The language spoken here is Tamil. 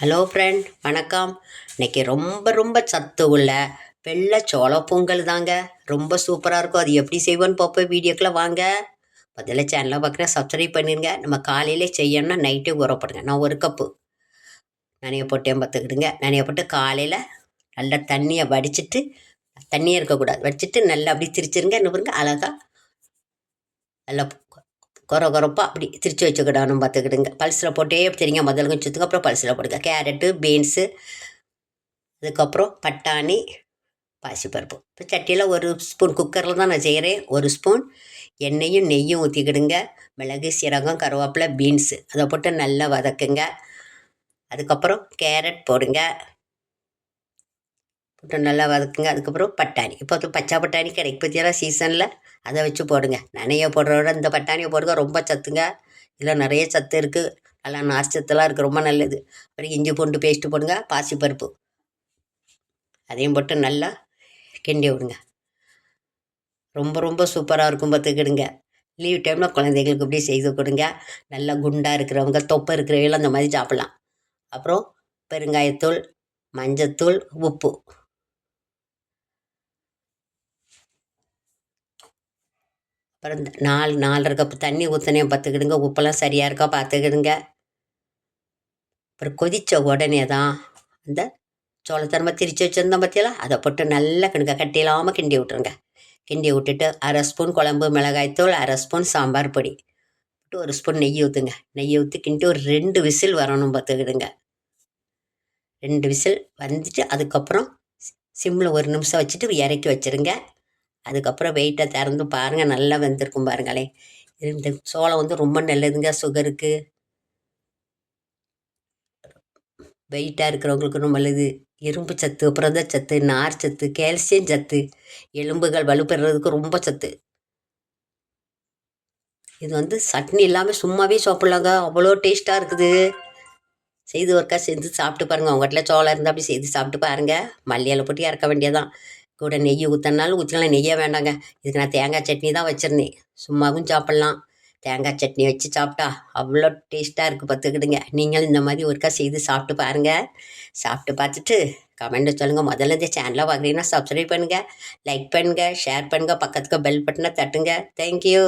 ஹலோ ஃப்ரெண்ட் வணக்கம். இன்னைக்கு ரொம்ப ரொம்ப சத்து உள்ள வெள்ளை சோள பொங்கல் தாங்க. ரொம்ப சூப்பராக இருக்கும். அது எப்படி செய்வோன்னு பார்ப்போம் வீடியோக்குள்ளே வாங்க. முதல்ல சேனலை பார்க்குறேன் சப்ஸ்கிரைப் பண்ணிடுங்க நம்ம காலையிலே செய்யணும்னா நைட்டே உரப்படுங்க நான் ஒரு கப்பு நனைய போட்டேன் பார்த்துக்கிடுங்க நனைய போட்டு காலையில் நல்லா தண்ணியை வடிச்சிட்டு தண்ணியே இருக்கக்கூடாது. வடிச்சிட்டு நல்லா அப்படி திரிச்சிருங்க. என்ன பாருங்க அழகாக நல்லா கொர கொரப்பாக அப்படி திரிச்சு வச்சுக்கிடணும் பார்த்துக்கிடுங்க. பல்ஸில் போட்டே தெரியுங்க முதல் கொஞ்சத்துக்கு அப்புறம் பல்ஸில் போடுங்க. கேரட்டு பீன்ஸு அதுக்கப்புறம் பட்டாணி பாசிப்பருப்பு. இப்போ சட்டியில் ஒரு ஸ்பூன் குக்கரில் தான் நான் செய்கிறேன். ஒரு ஸ்பூன் எண்ணெயும் நெய்யும் ஊற்றிக்கிடுங்க மிளகு சீரகம் கருவேப்பிலை பீன்ஸு. அதை போட்டு நல்லா வதக்குங்க. அதுக்கப்புறம் கேரட் போடுங்க. போட்டு நல்லா வதக்குங்க. அதுக்கப்புறம் பட்டாணி. இப்போ பச்சை பட்டாணி கிடைக்கு பற்றியெல்லாம் சீசனில் அதை வச்சு போடுங்க. நனைய போடுறத இந்த பட்டாணியை போடுங்க. ரொம்ப சத்துங்க. இதில் நிறைய சத்து இருக்குது நல்லா நார்ச்சத்துலாம் இருக்குது ரொம்ப நல்லது. அப்புறம் இஞ்சி பூண்டு பேஸ்ட்டு போடுங்க. பாசிப்பருப்பு. அதையும் போட்டு நல்லா கிண்டி விடுங்க. ரொம்ப ரொம்ப சூப்பராக இருக்கும் பார்த்துக்கிடுங்க. லீவ் டைமில் குழந்தைங்களுக்கு இப்படி செய்து கொடுங்க. நல்லா குண்டாக இருக்கிறவங்க தொப்பை இருக்கிறவங்களும் அந்த மாதிரி சாப்பிட்லாம். அப்புறம் பெருங்காயத்தூள் மஞ்சத்தூள் உப்பு. அப்புறம் இந்த நாலு நாலரை கப்பு தண்ணி ஊற்றினேன் பார்த்துக்கிடுங்க. உப்பெல்லாம் சரியாக இருக்கா? பார்த்துக்கிடுங்க. அப்புறம் கொதித்த உடனே தான் அந்த சோளத்தரமாக திரிச்சு வச்சுருந்தோம் பார்த்தீங்களா அதை போட்டு நல்லா கிண்டுங்க. கட்டியில்லாமல் கிண்டி விட்ருங்க கிண்டி விட்டுட்டு அரை ஸ்பூன் குழம்பு மிளகாய்த்தூள் அரை ஸ்பூன் சாம்பார் பொடி. போட்டு ஒரு ஸ்பூன் நெய் ஊற்றுங்க நெய் ஊற்றி கிண்டி ஒரு ரெண்டு விசில் வரணும் பார்த்துக்கிடுங்க. ரெண்டு விசில் வந்துட்டு அதுக்கப்புறம் சிம்மில் ஒரு நிமிஷம் வச்சுட்டு இறக்கி வச்சுருங்க. அதுக்கப்புறம் வெயிட்டை திறந்து பாருங்கள் நல்லா வெந்திருக்கும் பாருங்களேன் இந்த சோளம் வந்து ரொம்ப நல்லதுங்க சுகருக்கு வெயிட்டாக இருக்கிறவங்களுக்கு ரொம்ப நல்லது. இரும்பு சத்து புரத சத்து நார் சத்து கால்சியம் சத்து. எலும்புகள் வலுப்பெறதுக்கு ரொம்ப சத்து. இது வந்து சட்னி இல்லாமல் சும்மாவே சாப்பிட்லாங்க. அவ்வளோ டேஸ்ட்டாக இருக்குது. செய்து ஒருக்கா செஞ்சு சாப்பிட்டு பாருங்கள் அவங்க வீட்டில் சோளம் இருந்தால் அப்படி செய்து சாப்பிட்டு பாருங்கள் மல்லியில் போட்டு இறக்க வேண்டியதான் கூட நெய் ஊற்றினாலும் ஊற்றிக்கலாம் நெய்யே வேண்டாங்க. இதுக்கு நான் தேங்காய் சட்னி தான் வச்சுருந்தேன். சும்மாவும் சாப்பிட்லாம். தேங்காய் சட்னி வச்சு சாப்பிட்டா அவ்வளோ டேஸ்ட்டாக இருக்குது பார்த்துக்கிடுங்க. நீங்களும் இந்த மாதிரி ஒருக்கா செய்து சாப்பிட்டு பாருங்கள் சாப்பிட்டு பார்த்துட்டு கமெண்ட்டு சொல்லுங்கள் முதல்ல இந்த சேனலை பார்க்குறீங்கன்னா சப்ஸ்கிரைப் பண்ணுங்கள் லைக் பண்ணுங்கள் ஷேர் பண்ணுங்கள் பக்கத்துக்கு பெல் பட்டனை தட்டுங்க. தேங்க்யூ